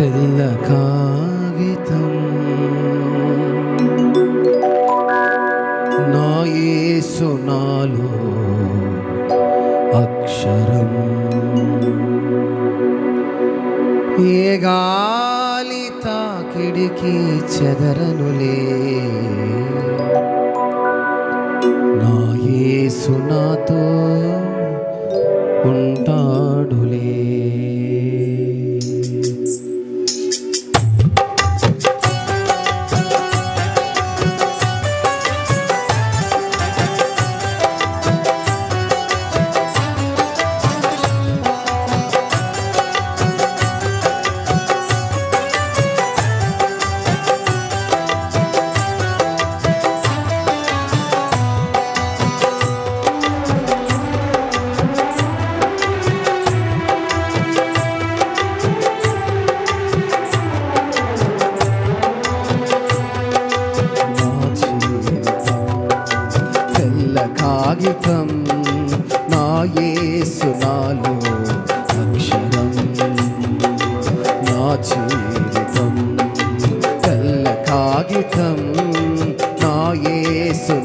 తెల్ల కాగితం. నా యేసు నాలో అక్షరం. ఏ గాలి తాకిడికి చెదరనులే నా యేసు నాతో ఉంటాడులే కాగితం నా యేసు అక్షరం. నా జీవితం తెల్ల కాగితం నా యేసు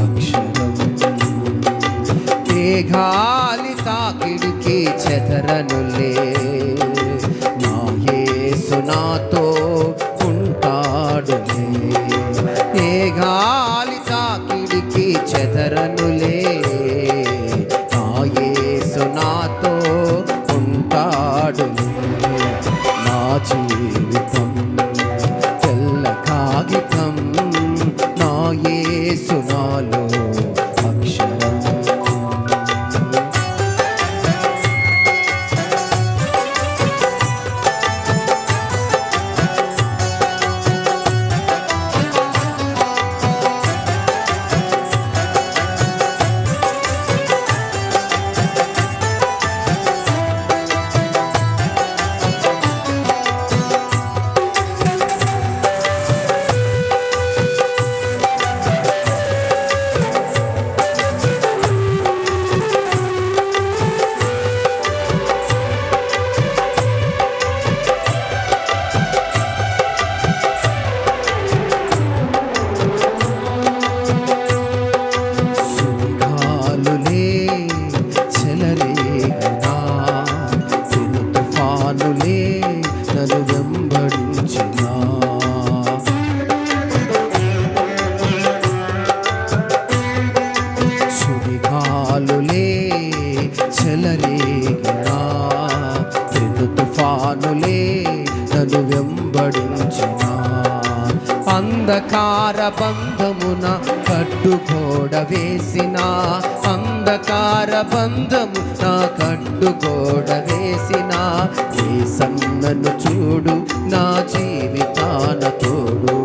అక్షరం. ఏ గాలి తాకిడికి చెదరనులే నా యేసు నాతో ఉంటాడులే ఏ గాలి తాకిడికి చెదరనులే నా యేసు నాతో ఉంటాడులే నా జీవితం తెల్ల కాగితం. నా యేసు నాలో నన్ను వెంబడించినా సుడిగాలులే చెలరేగినా. పెను తుఫానులే నన్ను వెంబడించినా. అంధకార బంధమున కట్టుగోడ వేసిన అంధకార బంధము నా కట్టుకోడ వేసిన ఏ సన్నను చూడు నా జీవితాన తోడు.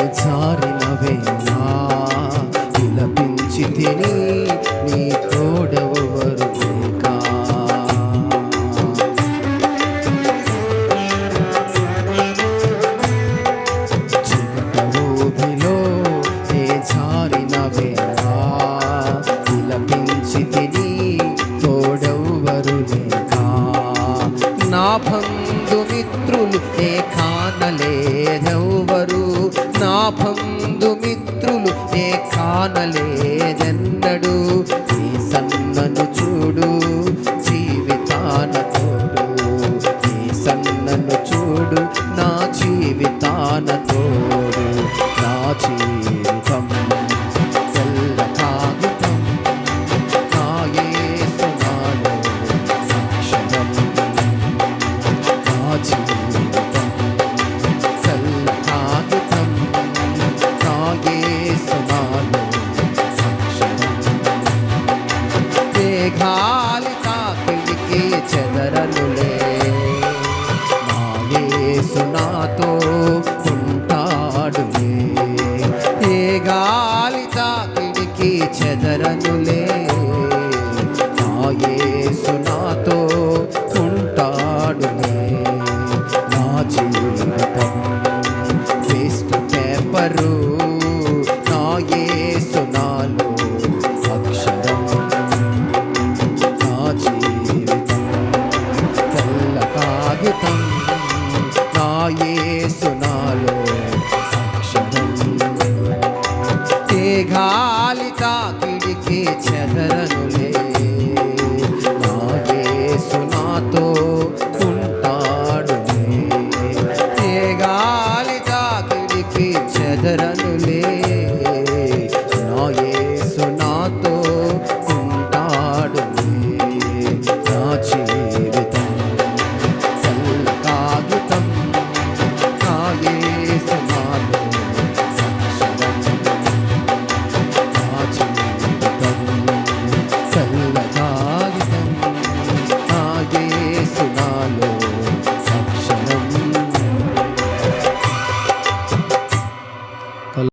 నే బంధుమిత్రులు ఏ కానలేనెవ్వరు నా బంధుమిత్రులు నే కానలేదెన్నడు? నీ సన్నను చూడు యేసు నాతో ఉంటాడు నా జీవితం. వేస్ట్ పేపరు నా యేసు నాలో అక్షరం. నా జీవితం తెల్ల కాగితం. నా యేసు నాలో అక్షరం. గాలి తాకిడికి చెదరను